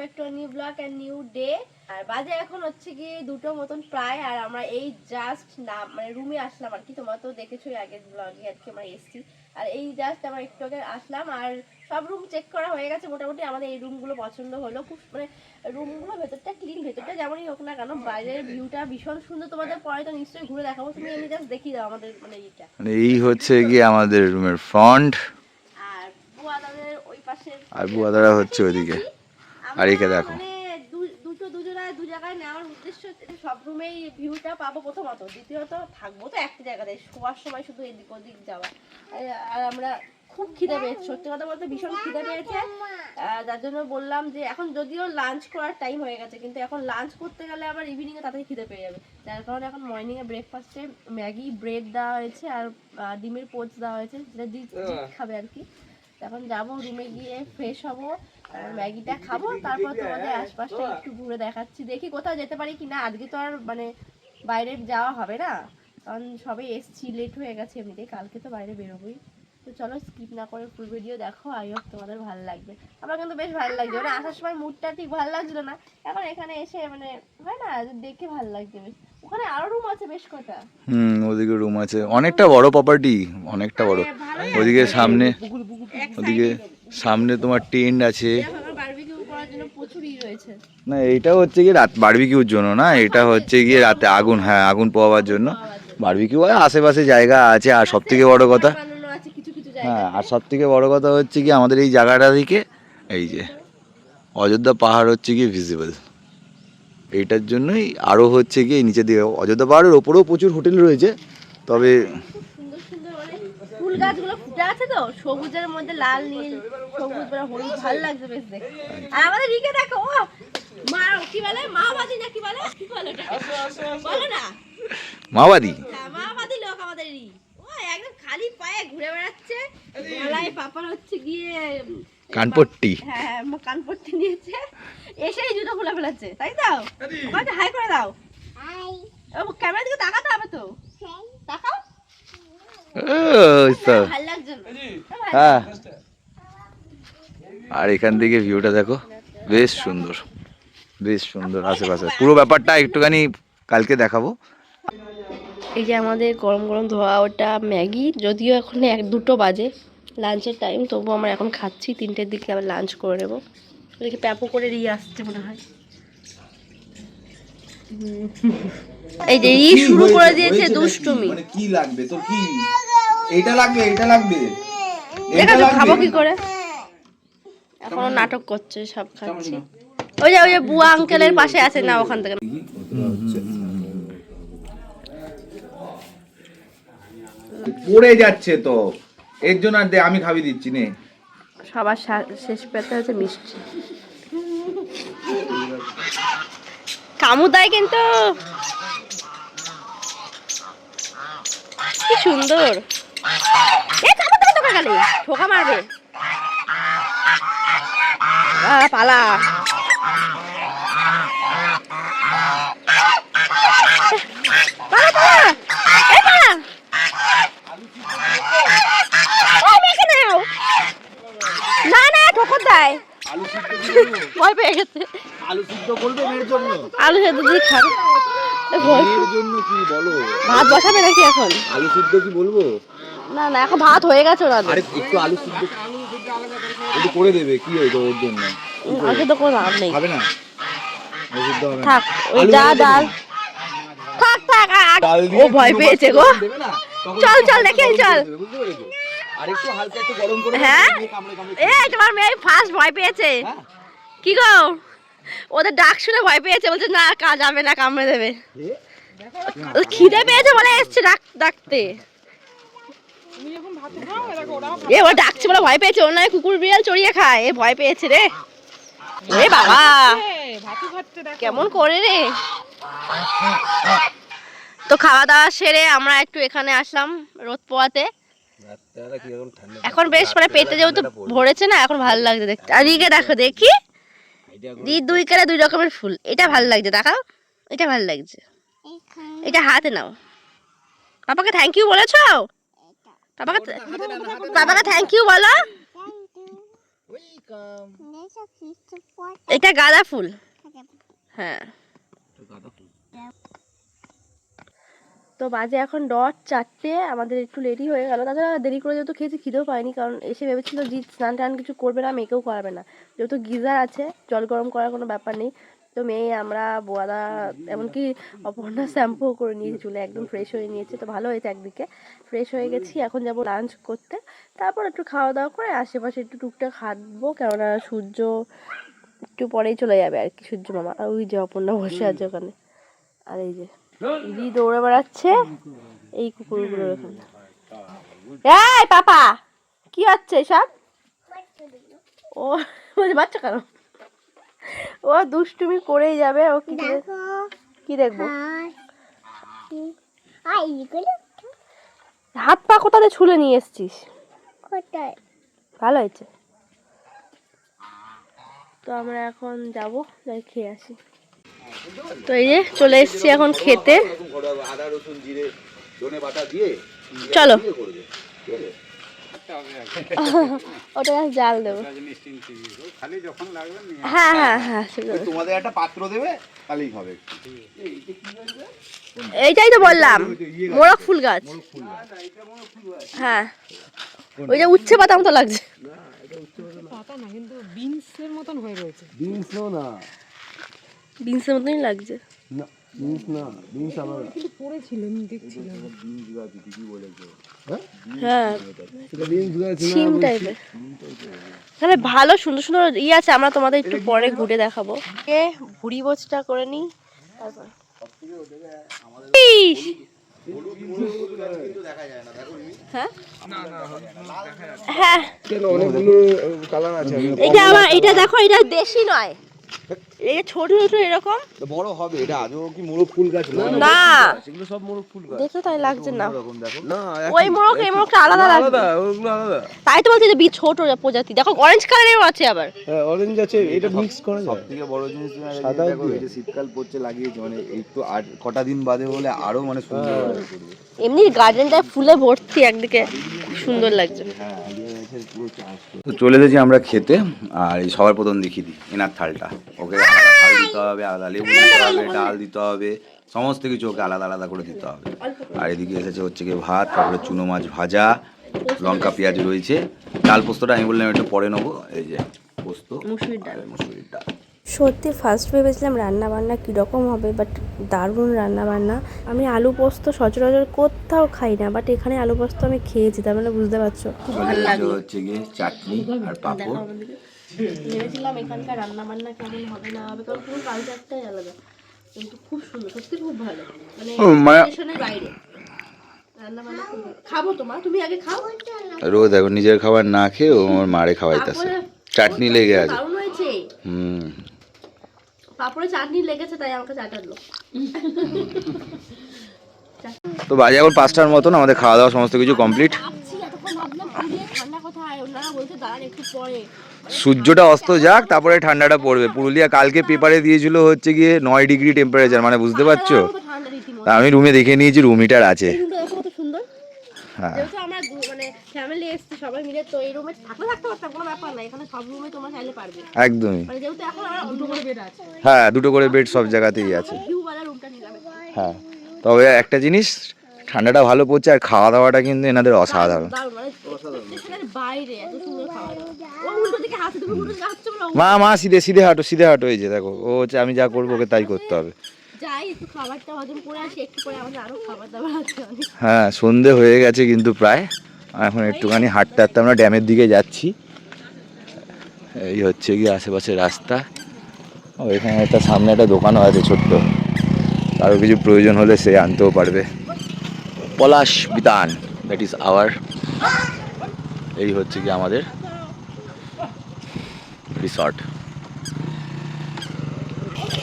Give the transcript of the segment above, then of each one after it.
Back to new vlog and new day আর বাজে এখন হচ্ছে গিয়ে দুটো মতন প্রায় আর আমরা এই জাস্ট নাম মানে রুমে আসলাম আর কি। তোমরা তো দেখেছোই আগের ব্লগে আজকে আমরা এসেছি। আর এই জাস্ট আমরা একটু আগে আসলাম আর সব রুম চেক করা হয়ে গেছে। মোটামুটি আমাদের এই রুমগুলো পছন্দ হলো। খুব মানে রুমগুলো ভেতরটা ক্লিন ভেতরটা যেমনই হোক না কেন বাইরের ভিউটা ভীষণ সুন্দর। তোমাদের পরে তো নিশ্চয়ই ঘুরে দেখাবো। তুমি এমনি জাস্ট দেখিয়ে দাও আমাদের মানে এইটা মানে এই হচ্ছে গিয়ে আমাদের রুমের ফ্রন্ট আর বুয়াদাদের ওই পাশে আর বুয়াদারা হচ্ছে ওইদিকে। আর একে দেখো। মানে দুটো দুজনায় দু জায়গায় নেওয়ার উদ্দেশ্য সব রুমেই ভিউটা পাবো প্রথমত। দ্বিতীয়ত থাকব তো একটা জায়গাতে। শোয়ার সময় শুধু এদিক ওদিক যাওয়া। আর- আর আমরা খুব খিদে পেয়েছে। সত্যি কথা বলতে ভীষণ খিদে পেয়েছে। যার জন্য বললাম যে এখন যদিও লাঞ্চ করার টাইম হয়ে গেছে কিন্তু এখন লাঞ্চ করতে গেলে আবার ইভিনিং এ তাড়াতাড়ি খিদে পেয়ে যাবে। যার কারণে এখন মর্নিং এ ব্রেকফাস্টে ম্যাগি ব্রেড দেওয়া হয়েছে আর ডিমের পোচ দেওয়া হয়েছে। যেটা খাবে আর কি। এখন যাব রুমে গিয়ে ফ্রেশ হব। ম্যাগিটা খাব, তারপর তোমাদের আশপাশটা একটু ঘুরে দেখাচ্ছি। দেখি কোথাও যেতে পারি কি না আজকে তো আর মানে বাইরে যাওয়া হবে না। কারণ সবে এসছি লেট হয়ে গেছে এমনিতে কালকে তো বাইরে বেরোবোই। তো চলো স্কিপ না করে ফুল ভিডিও দেখো আই হোপ তোমাদের ভালো লাগবে। আমার কিন্তু বেশ ভালো লাগছে মানে আসার সময় মুডটা ঠিক ভালো লাগছিল না। এখন এখানে এসে মানে হয় না, দেখে ভালো লাগছে বেশ। ওখানে আরও রুম আছে বেশ কটা। হুম ওদিকে রুম আছে। অনেকটা বড় প্রপার্টি অনেকটা বড়। ওদিকে সামনে ওদিকে সামনে তোমার টেন্ট আছে। বারবিকিউ করার জন্য প্রচুরই রয়েছে। না এইটা হচ্ছে গিয়ে রাত বারবিকিউর জন্য না? এটা হচ্ছে গিয়ে রাতে আগুন হ্যাঁ আগুন পোয়াবার জন্য। বারবিকিউ হয় আশেপাশে জায়গা আছে। আর সব থেকে বড় কথা বানানো আছে কিছু কিছু হ্যাঁ আর সব থেকে বড় কথা হচ্ছে কি আমাদের এই জায়গাটা থেকে এই যে অযোধ্যা পাহাড় হচ্ছে গিয়ে ভিজিবল এইটার জন্যই আরও হচ্ছে গিয়ে নিচের দিয়ে অযোধ্যা পাহাড়ের ওপরেও প্রচুর হোটেল রয়েছে তবে মানে ফুল গাছগুলো ফুটে আছে তো সবুজের মধ্যে লাল নীল সবুজ বা হলুদ ভালো লাগছে বেশ দেখতে। আর আমাদের রিকে দেখো ও মা কি বলে? মাওবাদী না কি বলে? কি বলে বলো না। মাওবাদী? হ্যাঁ মাওবাদী লোক আমাদের রি ও একদম খালি পায়ে ঘুরে বেড়াচ্ছে। গলায় পাপার হচ্ছে গিয়ে কানপট্টি। হ্যাঁ হ্যাঁ কানপট্টি নিয়েছে। এসেই জুতো খুলে ফেলেছে তাই তো? ওখানে হাই করে দাও। ক্যামেরা দিকে তাকাতে হবে তো। তাকাও। ভালো লাগছে। হ্যাঁ। আর এখান থেকে ভিউটা দেখো বেশ সুন্দর। বেশ সুন্দর আশেপাশে। পুরো ব্যাপারটা একটুখানি কালকে দেখাবো। এই যে আমাদের গরম গরম ধোয়া ওটা ম্যাগি যদিও এখন এক দুটো বাজে। লাঞ্চের টাইম তবুও আমরা এখন খাচ্ছি। তিনটের দিকে আবার লাঞ্চ করে নেব। দেখি প্যাপো করে রিয়ে আসছে মনে হয়। এই যে ই শুরু করে দিয়েছে দুষ্টুমি। মানে কি লাগবে? তোর কি? এইটা লাগবে এইটা লাগবে। যাক খাব কি করে? এখনও নাটক করছে সব খাচ্ছি। ওই যে ওই যে বুয়া আঙ্কেলের পাশে আছে না ওখান থেকে। পড়ে যাচ্ছে তো। এর জন্য আর দে, আমি খাবি দিচ্ছি, নে। সবার শেষ পেতে হচ্ছে মিষ্টি। কামু দেয় কিন্তু কি সুন্দর। এ, কামু দেবে তোকে খালি ঠোকা মারবে। পালা। পালা পালা এ পালা ও মেখে নাও না ভয় পেয়ে গেছে। আলু সিদ্ধ করবে মেয়ের জন্য? আলু সেদ্ধ দিয়ে খাবে। ভয় মেয়ের জন্য কি বলো? ভাত বসাবে নাকি এখন? আলু সিদ্ধ কি বলব? না না এখন ভাত হয়ে গেছে ওরা আরে একটু আলু সিদ্ধ একটু করে দেবে কি ওর জন্য? আগে তো কোনো লাভ নেই। খাবে না? সিদ্ধ হবে থাক ওই যা ডাল থাক থাক ও ভয় পেয়েছে গো। চল, চল, হালকা দেখে চল। বুঝতে পেরেছ? আর একটু হালকা একটু গরম করে হ্যাঁ? এই তোমার মেয়ে ফার্স্ট ভয় পেয়েছে। হ্যাঁ? কি গো? ওদের ডাক শুনে ভয় পেয়েছে বলছে না কাজ যাবে না কামড়ে দেবে। খিদে পেয়েছে বলে এসছে ডাক ডাকতে। এ ও ডাকছে বলে ভয় পেয়েছে ওর নয় কুকুর বিড়াল চড়িয়ে খায়। এ ভয় পেয়েছে রে। এ বাবা! কেমন করে রে? তো খাওয়া দাওয়া সেরে আমরা একটু এখানে আসলাম রোদ পোয়াতে। এখন বেশ মানে পেটে যেহেতু ভরেছে না এখন ভালো লাগছে দেখতে। আর দিকে দেখো দেখি। দি দুই কালে দুই রকমের ফুল এটা ভালো লাগছে দেখাও। এটা ভালো লাগছে। এটা হাতে নাও। পাপাকে থ্যাংক ইউ বলেছ? পাপাকে পাপাকে থ্যাংক ইউ বলো। এটা গাঁদা ফুল। হ্যাঁ। তো বাজে এখন ডট চারটে আমাদের একটু লেটই হয়ে গেল। তাছাড়া দেরি করে যেহেতু খেয়েছি খিদেও পাইনি কারণ এসে ভেবেছিল যে স্নান টান কিছু করবে না মেয়েকেও করাবে না। যেহেতু গিজার আছে জল গরম করার কোনো ব্যাপার নেই। তো মেয়ে আমরা বোয়াদা এমনকি অপর্ণা শ্যাম্পুও করে নিয়েছি চুলে একদম ফ্রেশ হয়ে নিয়েছে। তো ভালো হয়েছে একদিকে। ফ্রেশ হয়ে গেছি এখন যাব লাঞ্চ করতে। তারপর একটু খাওয়া দাওয়া করে আশেপাশে একটু টুকটাক হাঁটবো কেননা সূর্য একটু পরেই চলে যাবে আর কি সূর্য মামা। ওই যে অপর্ণা বসে আছে ওখানে। আর এই যে দিদি দৌড়ে বেড়াচ্ছে। এই কুকুরগুলো এখানে। এই পাপা কি হচ্ছে সব ও বলছে বাচ্চা কেন? ও দুষ্টুমি করেই যাবে ও কি কি দেখব? হাত পা কোথাতে ছুলে নিয়ে এসছিস? ভালো হয়েছে। তো আমরা এখন যাব যাই খেয়ে আসি। তো এই যে চলে এসেছি এখন খেতে। আদা রসুন জিরে ধনে বাটা দিয়ে চলো। ওটা জাল দেবো। হ্যাঁ হ্যাঁ হ্যাঁ সেটা তোমাদের একটা পাত্র দেবে তাহলেই হবে। এইটাই তো বললাম মোরগ ফুল গাছ। হ্যাঁ ওই যে উচ্ছে পাতা মতো লাগছে। পাতা না কিন্তু বিনসের মতন হয়ে রয়েছে। বিনসও না। বিনসের মতনই লাগছে। না বিনস না বিনস কিন্তু পড়েছিল আমি দেখছিলাম। হ্যাঁ? সেটা বিনস গাছ না সিম টাইপের এখানে ভালো সুন্দর সুন্দর ইয়ে আছে আমরা তোমাদের একটু পরে ঘুরে দেখাবো। এ ভুড়ি বোচটা করে নিই তারপর! হ্যাঁ? হ্যাঁ। কেন অনেকগুলো কালার আছে। এটা আমার এটা দেখো এটা দেশি নয়। এটা ছোট ছোট এরকম? বড় হবে এটা আজও কি মোরগ ফুল গাছ? না সেগুলো সব মোরগ ফুল গাছ। দেখে তাই লাগছে না। না ওই মোরগ এই মোরগটা আলাদা আলাদা ওগুলো আলাদা। তাই তো বলছি যে বি ছোট প্রজাতি। দেখো অরেঞ্জ কালারেরও আছে আবার। হ্যাঁ অরেঞ্জ আছে এটা মিক্স করা যায়। থেকে বড় জিনিস সাদা দেখো এই যে শীতকাল পড়ছে লাগিয়েছে মানে একটু আর কটা দিন বাদে হলে আরও মানে সুন্দর হ্যাঁ। এমনি গার্ডেনটা ফুলে ভর্তি একদিকে খুব সুন্দর লাগছে। তো চলে এসেছি আমরা খেতে আর এই সবার প্রথম দেখিয়ে দিই এনার থালটা। ওকে আলাদা থাল দিতে হবে আলাদা লেবু দিতে হবে ডাল দিতে হবে সমস্ত কিছু ওকে আলাদা আলাদা করে দিতে হবে। আর এদিকে এসেছে হচ্ছে কি ভাত তারপরে চুনো মাছ ভাজা লঙ্কা পেঁয়াজ রয়েছে। ডাল পোস্তটা আমি বললাম একটু পরে নেব এই যে পোস্ত মুসুরির ডাল। মুসুরির ডাল। সত্যি ফার্স্ট ভেবেছিলাম রান্না বান্না কীরকম হবে বাট দারুণ রান্না বান্না আমি আলু পোস্ত সচরাচর কোথাও খাই না বাট এখানে আলু পোস্ত আমি খেয়েছি তার মানে বুঝতে পারছ। হচ্ছে গিয়ে চাটনি আর পাঁপড়। ভেবেছিলাম এখানকার রান্না বান্না কেমন হবে না হবে কারণ পুরো কালচারটাই আলাদা। কিন্তু খুব সুন্দর সত্যি খুব ভালো। মানে ও, মানে- স্টেশনের বাইরে। রান্না বান্না খুব তোমার তুমি আগে খাও। রোজ দেখো নিজের খাবার না খেয়ে ও আমার মারে খাওয়াইতেছে। চাটনি লেগে আছে। হুম। পাপড়ে চাটনি লেগেছে তাই আমাকে চাটালো তো বাজে এখন পাঁচটার মতন আমাদের খাওয়া দাওয়া সমস্ত কিছু কমপ্লিট সূর্যটা অস্ত যাক তারপরে ঠান্ডাটা পড়বে। পুরুলিয়া কালকে পেপারে দিয়েছিল হচ্ছে গিয়ে নয় ডিগ্রি টেম্পারেচার মানে বুঝতে পারছ? আমি রুমে দেখে নিয়েছি রুম হিটার আছে। হ্যাঁ। আমরা মানে ফ্যামিলি এসছি সবাই মিলে। তো এই রুমে থাকলে থাকতে পারতাম কোনো ব্যাপার না এখানে সব রুমে তোমরা চাইলে পারবে। একদমই। মানে যেহেতু এখন আমরা অন্য করে বেড আছে। হ্যাঁ দুটো করে বেড সব জায়গাতেই আছে। ভিউ রুমটা নিলাম। হ্যাঁ তবে একটা জিনিস ঠান্ডাটা ভালো পড়ছে আর খাওয়া দাওয়াটা কিন্তু এনাদের অসাধারণ। মানে মা মা সিধে সিধে হাঁটো সিধে হাঁটো এই যে দেখো ও হচ্ছে আমি যা করব ওকে তাই করতে হবে। যাই একটু খাবারটা হজম করে আসি একটু পরে আমাদের আরও খাবার দাবার আছে অনেক। হ্যাঁ সন্ধে হয়ে গেছে কিন্তু প্রায়। এখন একটুখানি হাঁটতে হাঁটতে আমরা ড্যামের দিকে যাচ্ছি। এই হচ্ছে গিয়ে আশেপাশে রাস্তা। ও এখানে একটা সামনে একটা দোকানও আছে ছোট্ট। কারও কিছু প্রয়োজন হলে সে আনতেও পারবে। Palash Bitan that is our এই হচ্ছে কি আমাদের রিসর্ট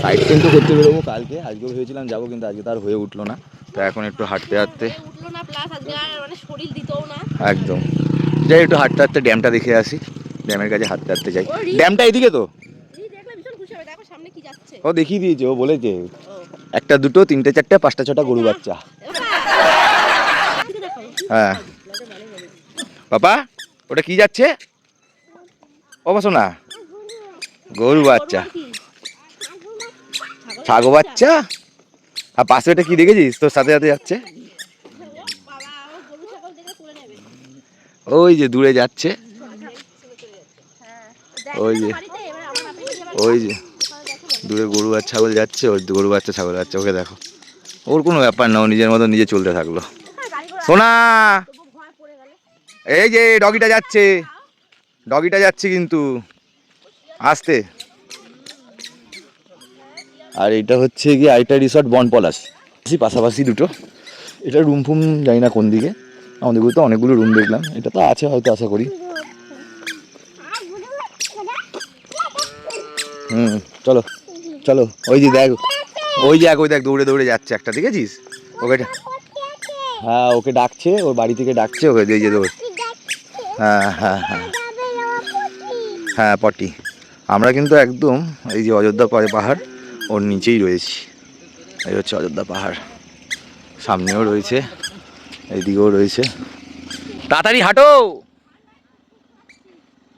সাইড কিন্তু করতে বেরোবো কালকে। আজকেও ভেবেছিলাম যাব কিন্তু আজকে তার হয়ে উঠল না। তো এখন একটু হাঁটতে হাঁটতে উঠল না প্লাস আজকে আর মানে শরীর দিতেও না। একদম। যাই একটু হাঁটতে হাঁটতে ড্যামটা দেখে আসি। ড্যামের কাছে হাঁটতে হাঁটতে যাই। ড্যামটা এদিকে তো? ও দেখিয়ে দিয়েছে ও বলেছে। একটা দুটো তিনটে চারটে পাঁচটা ছটা গরু বাচ্চা। হ্যাঁ। বাবা ওটা কি যাচ্ছে? ও বসো না। গরু বাচ্চা। ছাগল বাচ্চা? আর পাশে ওটা কি দেখেছিস? তোর সাথে সাথে যাচ্ছে বাবা আমার গরু ছাগল দেখে তুলে নেবে ওই যে দূরে যাচ্ছে। ওই যে ওই যে, দূরে গরু আর ছাগল যাচ্ছে ওর গরু বাচ্চা ছাগল যাচ্ছে, ওকে দেখো। ওর কোনো ব্যাপার না, ও নিজের মতো নিজে চলতে থাকল। সোনা! এই যে, ডগিটা যাচ্ছে। ডগিটা যাচ্ছে কিন্তু। আসতে। আর এটা হচ্ছে কি আইটা রিসর্ট বনপলাশ। পাশাপাশি দুটো। এটা রুম ফুম জানি না কোন দিকে। আমাদের তো অনেকগুলো রুম দেখলাম। এটা তো আছে হয়তো, আশা করি। হুম, চলো চলো, ওই যে দেখ, ওই যে এক ওই দেখ, দৌড়ে দৌড়ে যাচ্ছে একটা, দেখেছিস? ওকে হ্যাঁ ওকে ডাকছে, ওর বাড়ি থেকে ডাকছে, ওকে এই যে দৌড়। হ্যাঁ হ্যাঁ হ্যাঁ। হ্যাঁ পটি। আমরা কিন্তু একদম এই যে অযোধ্যা পাহাড়, ওর নিচেই রয়েছি। এই হচ্ছে অযোধ্যা পাহাড়। সামনেও রয়েছে। এইদিকেও রয়েছে। তাড়াতাড়ি হাঁটো।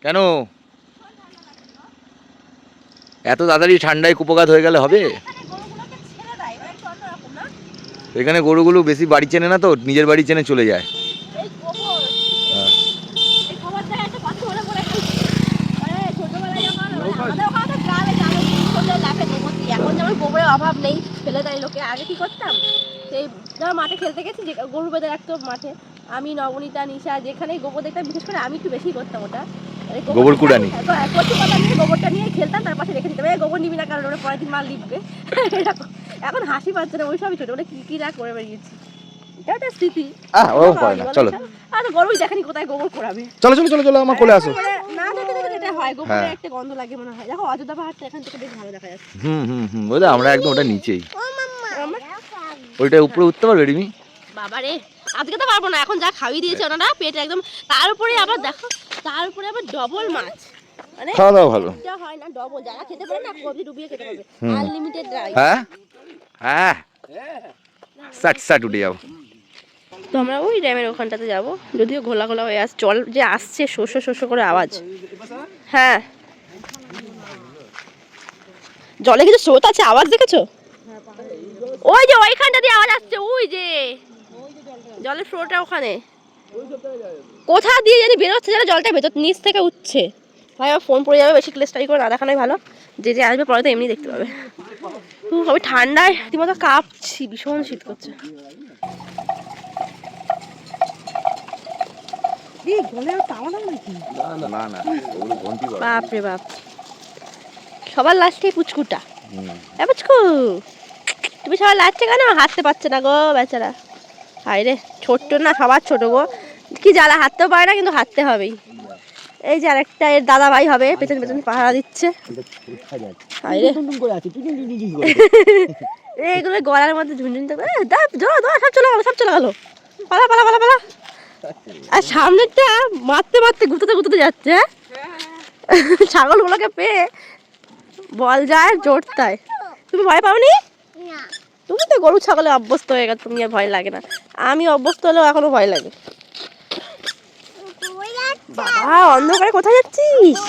কেন? এত তাড়াতাড়ি ঠান্ডায় কুপঘাত হয়ে গেলে হবে? এখানে গরুগুলো বেশি বাড়ি চেনে না তো নিজের বাড়ি চেনে চলে যায়। অভাব নেই ফেলে দেয় লোকে। আগে কি করতাম? সেই ধর মাঠে খেলতে গেছি যে গরু বেঁধে রাখতো মাঠে। আমি নবনীতা নিশা যেখানে গোবর দেখতাম বিশেষ করে আমি একটু বেশি করতাম ওটা। গোবর কুড়ানি। হ্যাঁ, কচু পাতা নিয়ে গোবরটা নিয়ে খেলতাম তার পাশে রেখে দিতাম। এই গোবর নিবি না কারণ ওটা পরের দিন মাল লিখবে এরকম। এখন হাসি পাচ্ছে না ওই সবই ছোটোবেলা কি কি না করে বেরিয়েছি। এটা একটা স্মৃতি। আহ ওরকম না চলো। আর গরুই দেখেনি কোথায় গোবর করাবে চলো চলো চলো চলো আমার কোলে আসো। মানে না দেখে দেখে যেটা হয়। গোবরে হ্যাঁ। একটা গন্ধ লাগে মনে হয়। দেখো অযোধ্যা পাহাড়টা এখান থেকে বেশ ভালো দেখা যাচ্ছে। হুম হুম হুম বুঝলে আমরা একদম ওটা নিচেই। ওইটা উপরে উঠতে পারবে রিমি? বাবা রে আজকে তো পারব না এখন যা খাওয়িয়ে দিয়েছে ওনারা পেটে একদম তার উপরে আবার দেখো তার উপরে আবার ডবল মাছ। মানে খাওয়া দাওয়া ভালো। হয় না ডবল যারা খেতে পারে না কবি ডুবিয়ে খেতে পারবে। আনলিমিটেড ড্রাই হ্যাঁ? হ্যাঁ। সাট সাট উঠে যাও। তো আমরা ওই ড্যামের ওখানটাতে যাব যদিও ঘোলা ঘোলা হয়ে আস জল যে আসছে শস্য শস্য করে আওয়াজ। হ্যাঁ। জলে কিছু স্রোত আছে আওয়াজ দেখেছ? ওই যে ওইখানটা দিয়ে আওয়াজ আসছে ওই যে। জলের ফ্লোটা ওখানে। কোথা দিয়ে জানি বেরোচ্ছে যেন জলটা ভেতর নিচ থেকে উঠছে। ভাই আমার ফোন পড়ে যাবে বেশি ক্লেস্টারি করে না দেখানোই ভালো। যে যে আসবে পরে তো এমনি দেখতে পাবে। আমি ঠান্ডায় রীতিমতো কাঁপছি ভীষণ শীত করছে। বাপরে বাপ। সবার লাস্টে পুচকুটা। পুচকু। তুমি সবার লাগছে কেন? হাঁটতে পারছে না গো বেচারা। হাই রে ছোট্ট না, সবার ছোট গো। কি জ্বালা, হাঁটতেও পারে না, কিন্তু হাঁটতে হবেই। এই যে আরেকটা, এর দাদা ভাই হবে, পেছন পেছন পাহারা দিচ্ছে। এইগুলো গলার মধ্যে ঝুনঝুন সব চলে গেলো, সব চলে গেলো। পালা পালা পালা পালা। আর সামনেরটা মারতে মারতে গুঁতোতে গুঁতোতে যাচ্ছে হ্যাঁ? ছাগলগুলোকে পেয়ে বল যায়, জোর তাই। তুমি ভয় পাওনি? তুমি তো গরু ছাগলে অভ্যস্ত হয়ে গেছো, তুমি আর ভয় লাগে না। আমি অভ্যস্ত হলেও এখনও ভয় লাগে। বাবা, অন্ধকারে কোথায় যাচ্ছিস?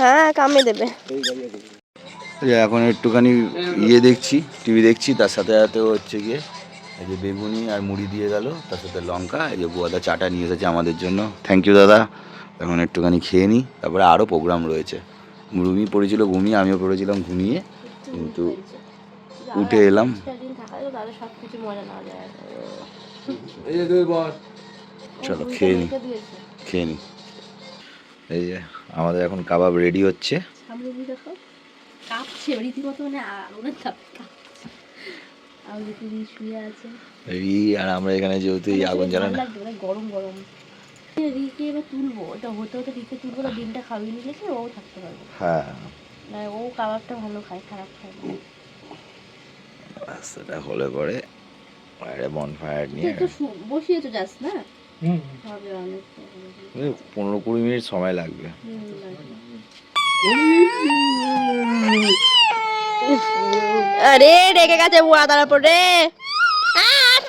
হ্যাঁ কামে দেবে। এখন একটুখানি ইয়ে দেখছি, টিভি দেখছি, তার সাথে সাথে হচ্ছে গিয়ে এই যে বেগুনি আর মুড়ি দিয়ে গেল, তার সাথে লঙ্কা, এই যে বুয়াদা চাটা নিয়ে এসেছে আমাদের জন্য। থ্যাংক ইউ দাদা। এখন একটুখানি খেয়ে নিই তারপরে আরও প্রোগ্রাম রয়েছে। রুমি পড়েছিল, ঘুমিয়ে, আমিও পড়েছিলাম ঘুমিয়ে, কিন্তু উঠে এলাম। দিন থাকা সব কিছু মজা নেওয়া যায়। এই যে দুই বর। চলো খেয়ে নি। খেয়ে নিই এই যে আমাদের এখন কাবাব রেডি হচ্ছে। সামনে দেখো কাঁপছে রীতিমতো মানে আর শুয়ে আছে। রি আর আমরা এখানে যেহেতু এই আগুন জ্বালানো মানে গরম গরম। রিকে এবার তুলবো ওটা হতে হতে রিকে তুলবো না ডিমটা খাওয়িয়ে নিয়ে গেছে ও থাকতে পারবে। হ্যাঁ। না ও কাবাবটা ভালো খায় খারাপ খায় না। সেটা হলে পরে বাইরে বন ফায়ার নিয়ে বসিয়েছো যাস না? হবে অনেক এই পনেরো কুড়ি মিনিট সময় লাগবে। আরে রেগে গেছে বুড়া তার উপর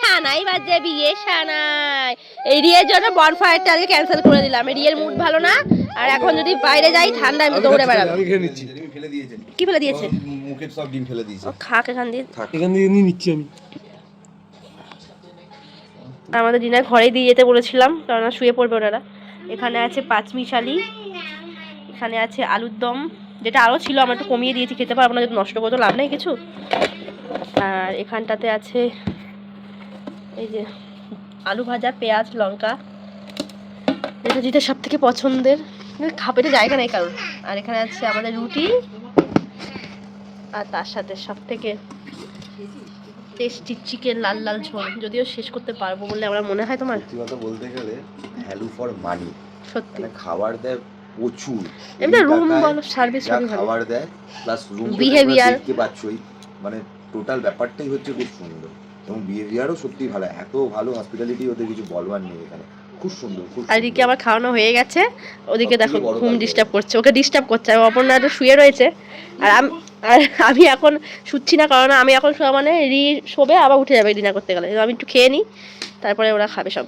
সানাই বাজে বিয়ে সানাই। এই রিয়ের জন্য বনফায়ারটা আজকে ক্যান্সেল করে দিলাম। এই রিয়ের মুড ভালো না আর এখন যদি বাইরে যাই ঠান্ডা আমি দৌড়ে বেড়াবো। কি ফেলে দিয়েছে? মুখের সব ডিম ফেলে দিয়েছে। খাক এখান দিয়ে এখান থেকে নিয়ে নিচ্ছি আমি। আর আমাদের ডিনার ঘরেই দিয়ে যেতে বলেছিলাম কারণ শুয়ে পড়বে ওনারা। এখানে আছে পাঁচমিশালি এখানে আছে আলুর দম যেটা আরও ছিল আমরা একটু কমিয়ে দিয়েছি খেতে পারব না যদি নষ্ট করে তো লাভ নেই কিছু। আর এখানটাতে আছে এই যে আলু ভাজা পেঁয়াজ লঙ্কা। এটা যেটা সব থেকে পছন্দের খাপেতে জায়গা নেই কারণ আর এখানে আছে আমাদের রুটি আর তার সাথে সব থেকে টেস্টি চিকেন লাল লাল ঝোল যদিও শেষ করতে পারব বলে আমার মনে হয় তোমার। সত্যি কথা বলতে গেলে ভ্যালু ফর মানি সত্যি। মানে খাবার দেয় প্রচুর। এমনি রুম বলো সার্ভিস খাবার দেয় প্লাস রুম বিহেভিয়ার দেখতে পাচ্ছই মানে টোটাল ব্যাপারটাই হচ্ছে খুব সুন্দর। এবং বিহেভিয়ারও সত্যি ভালো এত ভালো হসপিটালিটি ওদের কিছু বলবার নেই এখানে। খুব সুন্দর খুব আর এদিকে আমার খাওয়ানো হয়ে গেছে। ওদিকে দেখো ঘুম ডিস্টার্ব করছে ওকে ডিস্টার্ব করছে। আর অপর্ণা তো শুয়ে রয়েছে। আর আমি আর আমি এখন শুচ্ছি না কারণ আমি এখন শোয়া মানে রি শোবে আবার উঠে যাবে ডিনার করতে গেলে। আমি একটু খেয়ে নিই তারপরে ওরা খাবে সব।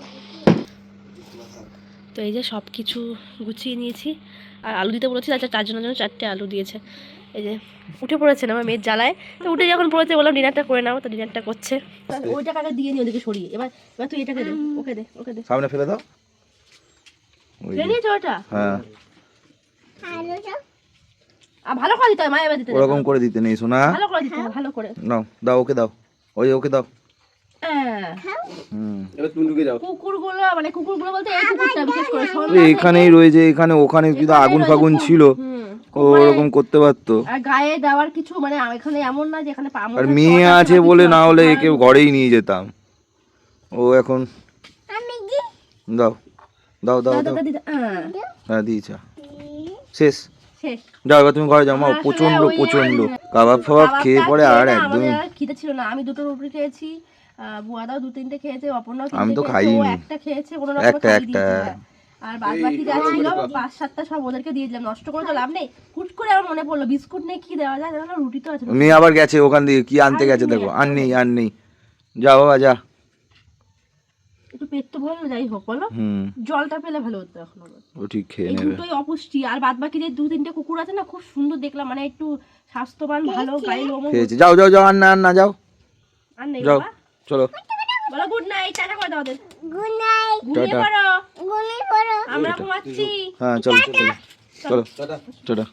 তো এই যে সব কিছু গুছিয়ে নিয়েছি। আর আলু দিতে বলেছি আচ্ছা চারজনের জন্য চারটে আলু দিয়েছে। এই যে উঠে পড়েছে না আমার মেয়ের জ্বালায়। তো উঠে যখন পড়েছে বললাম ডিনারটা করে নাও তো ডিনারটা করছে। ওই টাকাটা দিয়ে নি ওদিকে সরিয়ে। এবার এবার তুই এটাকে দে ওকে দে ওকে দে। সামনে ফেলে দাও। যে। নিয়েছো ওটা? হ্যাঁ। আর ভালো করে দিতে হয় দিতে ওরকম করে দিতে নেই সোনা। ভালো করে দিতে ভালো করে। নাও দাও ওকে দাও। ওই ওকে দাও। হ্যাঁ। মানে এখানেই রয়েছে এখানে ওখানে কিন্তু আগুন ফাগুন ছিল। ও ওরকম করতে পারতো। গায়ে দেওয়ার কিছু মানে এখানে এমন না যে এখানে আর মেয়ে আছে বলে না হলে একে ঘরেই নিয়ে যেতাম। ও এখন দাও। দাও দাও দাও হ্যাঁ। দিয়েছা। শেষ শেষ। যাও এবার তুমি ঘরে যাও মা প্রচণ্ড প্রচণ্ড কাবাব ফাবাব খেয়ে পরে আর একদমই খিদে ছিল না। আমি দুটো রুটি খেয়েছি বুয়াদাও দু তিনটে খেয়েছে অপর্ণাও আমি তো খাইনি। একটা খেয়েছে কোনো রকমে একটা, একটা। হ্যাঁ। আর বাদ বাকি যা ছিল পাঁচ সাতটা সব ওদেরকে দিয়ে দিলাম নষ্ট করে তো লাভ নেই। হুট করে আমার মনে পড়ল বিস্কুট নেই কি দেওয়া যায় রুটি তো আছে। মেয়ে আবার গেছে ওখান দিয়ে কি আনতে গেছে দেখো আর নেই আর নেই। যা বাবা যা। একটু পেট তো ভরলো যাই হোক বলো। জলটা পেলে ভালো হতো এখন ও ঠিক খেয়ে নেবে। দুটোই অপুষ্টি। আর বাদ বাকি যে দু তিনটে কুকুর আছে না খুব সুন্দর দেখলাম মানে একটু স্বাস্থ্যবান ভালো গায়ে লোম খেয়েছে। যাও যাও যাও আর না আর না যাও। আর নেই যাও চলো। বলো গুড নাইট টাটা করে দাও ওদের। গুড নাইট ঘুমিয়ে টাটা। পড়ো। ঘুমিয়ে পড়ো। আমরা ঘুমাচ্ছি। হ্যাঁ চলো চলো চলো। চলো।